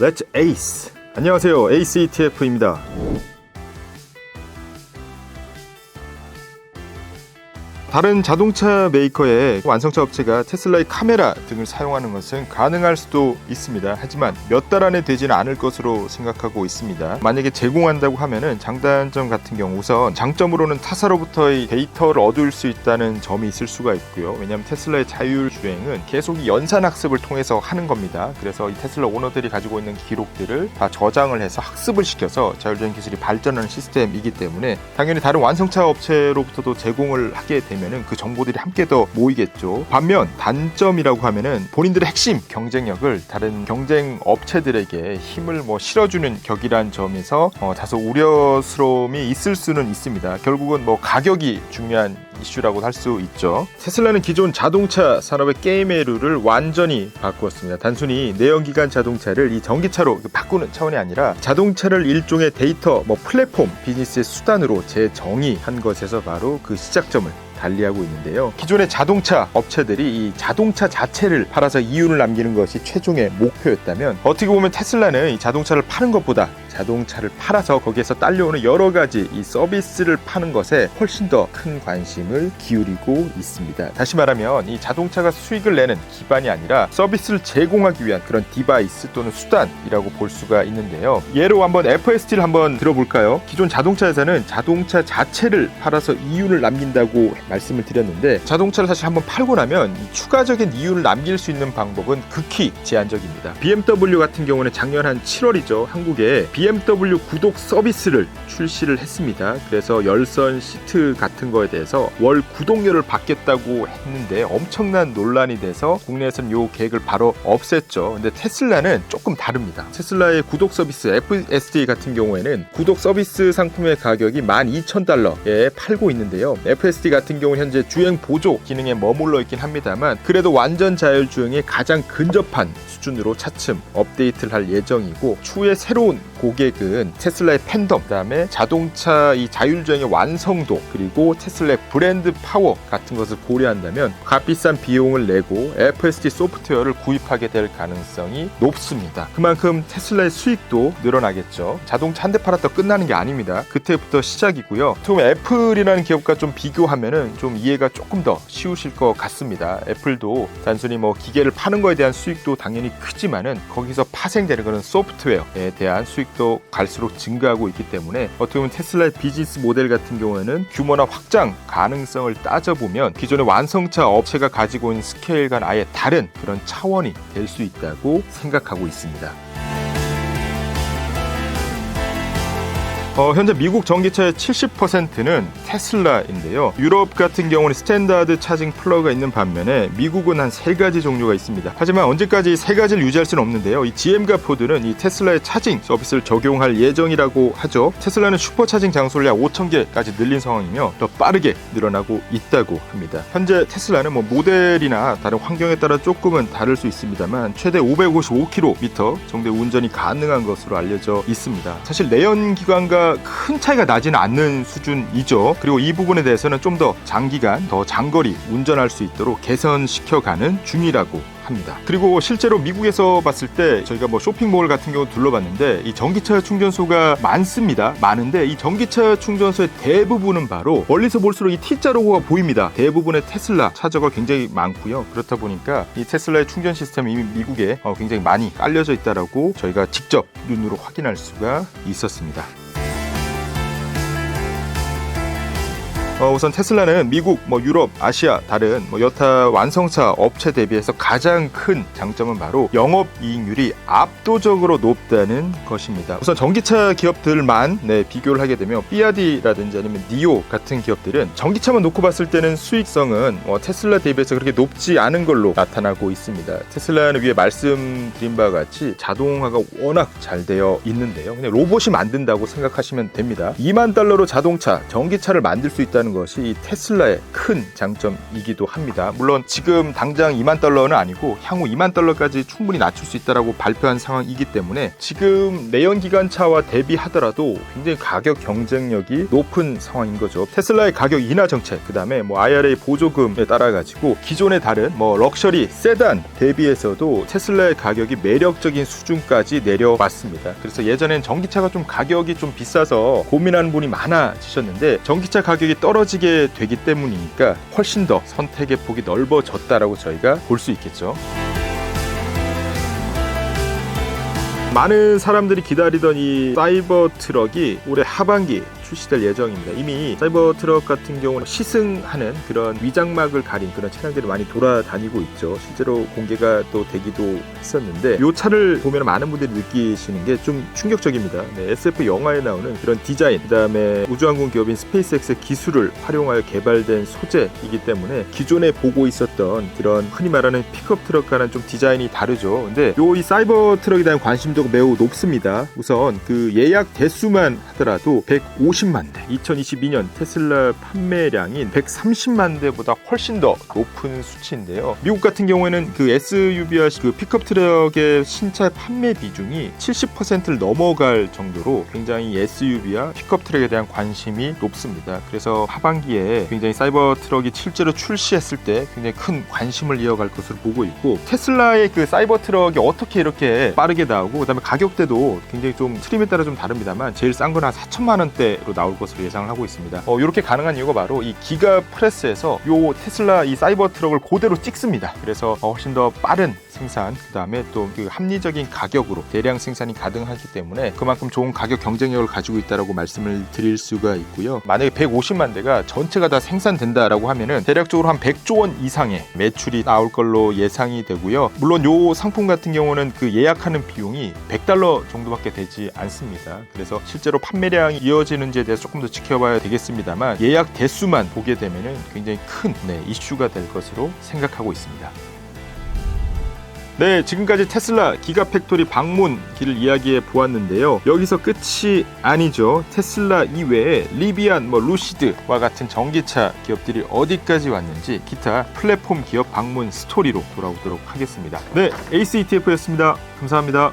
Let's Ace. 안녕하세요. Ace ETF입니다. 다른 자동차 메이커의 완성차 업체가 테슬라의 카메라 등을 사용하는 것은 가능할 수도 있습니다. 하지만 몇 달 안에 되지는 않을 것으로 생각하고 있습니다. 만약에 제공한다고 하면은 장단점 같은 경우 우선 장점으로는 타사로부터의 데이터를 얻을 수 있다는 점이 있을 수가 있고요. 왜냐하면 테슬라의 자율 주행은 계속 이 연산 학습을 통해서 하는 겁니다. 그래서 이 테슬라 오너들이 가지고 있는 기록들을 다 저장을 해서 학습을 시켜서 자율주행 기술이 발전하는 시스템이기 때문에 당연히 다른 완성차 업체로부터도 제공을 하게 되면 은 그 정보들이 함께 더 모이겠죠. 반면 단점이라고 하면은 본인들의 핵심 경쟁력을 다른 경쟁 업체들에게 힘을 뭐 실어주는 격이란 점에서 어, 다소 우려스러움이 있을 수는 있습니다. 결국은 뭐 가격이 중요한 이슈라고 할 수 있죠. 테슬라는 기존 자동차 산업의 게임의 룰을 완전히 바꾸었습니다. 단순히 내연기관 자동차를 이 전기차로 바꾸는 차원이 아니라 자동차를 일종의 데이터 뭐 플랫폼 비즈니스의 수단으로 재정의한 것에서 바로 그 시작점을 달리하고 있는데요. 기존의 자동차 업체들이 이 자동차 자체를 팔아서 이윤을 남기는 것이 최종의 목표였다면 어떻게 보면 테슬라는 이 자동차를 파는 것보다 자동차를 팔아서 거기에서 딸려오는 여러 가지 이 서비스를 파는 것에 훨씬 더 큰 관심을 기울이고 있습니다. 다시 말하면 이 자동차가 수익을 내는 기반이 아니라 서비스를 제공하기 위한 그런 디바이스 또는 수단이라고 볼 수가 있는데요. 예로 한번 FST를 한번 들어볼까요? 기존 자동차에서는 자동차 자체를 팔아서 이윤을 남긴다고 말씀을 드렸는데 자동차를 사실 한번 팔고 나면 이 추가적인 이윤을 남길 수 있는 방법은 극히 제한적입니다. BMW 같은 경우는 작년 한 7월이죠. 한국에 BMW 구독 서비스를 출시를 했습니다. 그래서 열선 시트 같은 거에 대해서 월 구독료를 받겠다고 했는데 엄청난 논란이 돼서 국내에서는 이 계획을 바로 없앴죠. 근데 테슬라는 조금 다릅니다. 테슬라의 구독 서비스 FSD 같은 경우에는 구독 서비스 상품의 가격이 12,000달러에 팔고 있는데요. FSD 같은 경우 현재 주행 보조 기능에 머물러 있긴 합니다만 그래도 완전 자율 주행에 가장 근접한 수준으로 차츰 업데이트를 할 예정이고 추후에 새로운 고객은 테슬라의 팬덤, 그다음에 자동차 이 자율주행의 완성도 그리고 테슬라의 브랜드 파워 같은 것을 고려한다면 값비싼 비용을 내고 FSD 소프트웨어를 구입하게 될 가능성이 높습니다. 그만큼 테슬라의 수익도 늘어나겠죠. 자동차 한 대 팔았다 끝나는 게 아닙니다. 그때부터 시작이고요. 좀 애플이라는 기업과 좀 비교하면은 좀 이해가 조금 더 쉬우실 것 같습니다. 애플도 단순히 뭐 기계를 파는 거에 대한 수익도 당연히 크지만은 거기서 파생되는 그런 소프트웨어에 대한 수익 도 갈수록 증가하고 있기 때문에 어떻게 보면 테슬라의 비즈니스 모델 같은 경우에는 규모나 확장 가능성을 따져보면 기존의 완성차 업체가 가지고 있는 스케일과는 아예 다른 그런 차원이 될 수 있다고 생각하고 있습니다. 어, 현재 미국 전기차의 70%는 테슬라인데요. 유럽 같은 경우는 스탠다드 차징 플러그가 있는 반면에 미국은 한 세 가지 종류가 있습니다. 하지만 언제까지 세 가지를 유지할 수는 없는데요. 이 GM과 포드는 이 테슬라의 차징 서비스를 적용할 예정이라고 하죠. 테슬라는 슈퍼 차징 장소를 약 5천 개까지 늘린 상황이며 더 빠르게 늘어나고 있다고 합니다. 현재 테슬라는 뭐 모델이나 다른 환경에 따라 조금은 다를 수 있습니다만 최대 555km 정도의 운전이 가능한 것으로 알려져 있습니다. 사실 내연 기관과 큰 차이가 나지는 않는 수준이죠. 그리고 이 부분에 대해서는 좀 더 장기간, 더 장거리 운전할 수 있도록 개선시켜가는 중이라고 합니다. 그리고 실제로 미국에서 봤을 때 저희가 뭐 쇼핑몰 같은 경우 둘러봤는데 이 전기차 충전소가 많습니다. 많은데 이 전기차 충전소의 대부분은 바로 멀리서 볼수록 이 T자 로고가 보입니다. 대부분의 테슬라 차저가 굉장히 많고요. 그렇다 보니까 이 테슬라의 충전 시스템이 이미 미국에 어, 굉장히 많이 깔려져 있다라고 저희가 직접 눈으로 확인할 수가 있었습니다. 어, 우선 테슬라는 미국, 뭐 유럽, 아시아 다른 뭐 여타 완성차 업체 대비해서 가장 큰 장점은 바로 영업 이익률이 압도적으로 높다는 것입니다. 우선 전기차 기업들만 네, 비교를 하게 되면 삐아디라든지 아니면 니오 같은 기업들은 전기차만 놓고 봤을 때는 수익성은 뭐 테슬라 대비해서 그렇게 높지 않은 걸로 나타나고 있습니다. 테슬라는 위에 말씀드린 바와 같이 자동화가 워낙 잘 되어 있는데요. 그냥 로봇이 만든다고 생각하시면 됩니다. 2만 달러로 자동차, 전기차를 만들 수 있다는 것이 이 테슬라의 큰 장점이기도 합니다. 물론 지금 당장 2만 달러는 아니고 향후 2만 달러까지 충분히 낮출 수 있다라고 발표한 상황이기 때문에 지금 내연 기관차와 대비하더라도 굉장히 가격 경쟁력이 높은 상황인 거죠. 테슬라의 가격 인하 정책, 그다음에 뭐 IRA 보조금에 따라 가지고 기존의 다른 뭐 럭셔리 세단 대비해서도 테슬라의 가격이 매력적인 수준까지 내려왔습니다. 그래서 예전엔 전기차가 좀 가격이 좀 비싸서 고민하는 분이 많아지셨는데 전기차 가격이 떨어 지게 되기 때문이니까 훨씬 더 선택의 폭이 넓어졌다라고 저희가 볼 수 있겠죠. 많은 사람들이 기다리던 이 사이버 트럭이 올해 하반기 출시될 예정입니다. 이미 사이버 트럭 같은 경우는 시승하는 그런 위장막을 가린 그런 차량들이 많이 돌아다니고 있죠. 실제로 공개가 또 되기도 했었는데 이 차를 보면 많은 분들이 느끼시는 게 좀 충격적입니다. 네, SF 영화에 나오는 그런 디자인, 그다음에 우주항공 기업인 스페이스X의 기술을 활용하여 개발된 소재이기 때문에 기존에 보고 있었던 그런 흔히 말하는 픽업 트럭과는 좀 디자인이 다르죠. 근데 요 이 사이버 트럭에 대한 관심도가 매우 높습니다. 우선 그 예약 대수만 하더라도 150만 대, 2022년 테슬라 판매량인 130만 대보다 훨씬 더 높은 수치인데요. 미국 같은 경우에는 그 SUV와 그 픽업 트럭의 신차 판매 비중이 70%를 넘어갈 정도로 굉장히 SUV와 픽업 트럭에 대한 관심이 높습니다. 그래서 하반기에 굉장히 사이버 트럭이 실제로 출시했을 때 굉장히 큰 관심을 이어갈 것으로 보고 있고 테슬라의 그 사이버 트럭이 어떻게 이렇게 빠르게 나오고 그다음에 가격대도 굉장히 좀 트림에 따라 좀 다릅니다만 제일 싼건한 4천만 원대로 나올 것으로 예상을 하고 있습니다. 어, 이렇게 가능한 이유가 바로 이 기가 프레스에서 요 테슬라 이 사이버 트럭을 그대로 찍습니다. 그래서 어, 훨씬 더 빠른 생산, 그 다음에 또 그 합리적인 가격으로 대량 생산이 가능하기 때문에 그만큼 좋은 가격 경쟁력을 가지고 있다라고 말씀을 드릴 수가 있고요. 만약에 150만 대가 전체가 다 생산된다라고 하면은 대략적으로 한 100조 원 이상의 매출이 나올 걸로 예상이 되고요. 물론 요 상품 같은 경우는 그 예약하는 비용이 100달러 정도밖에 되지 않습니다. 그래서 실제로 판매량이 이어지는지에 대해서 조금 더 지켜봐야 되겠습니다만 예약 대수만 보게 되면은 굉장히 큰 네, 이슈가 될 것으로 생각하고 있습니다. 네, 지금까지 테슬라 기가팩토리 방문기를 이야기해 보았는데요. 여기서 끝이 아니죠. 테슬라 이외에 리비안, 뭐 루시드와 같은 전기차 기업들이 어디까지 왔는지 기타 플랫폼 기업 방문 스토리로 돌아오도록 하겠습니다. 네, ACETF였습니다. 감사합니다.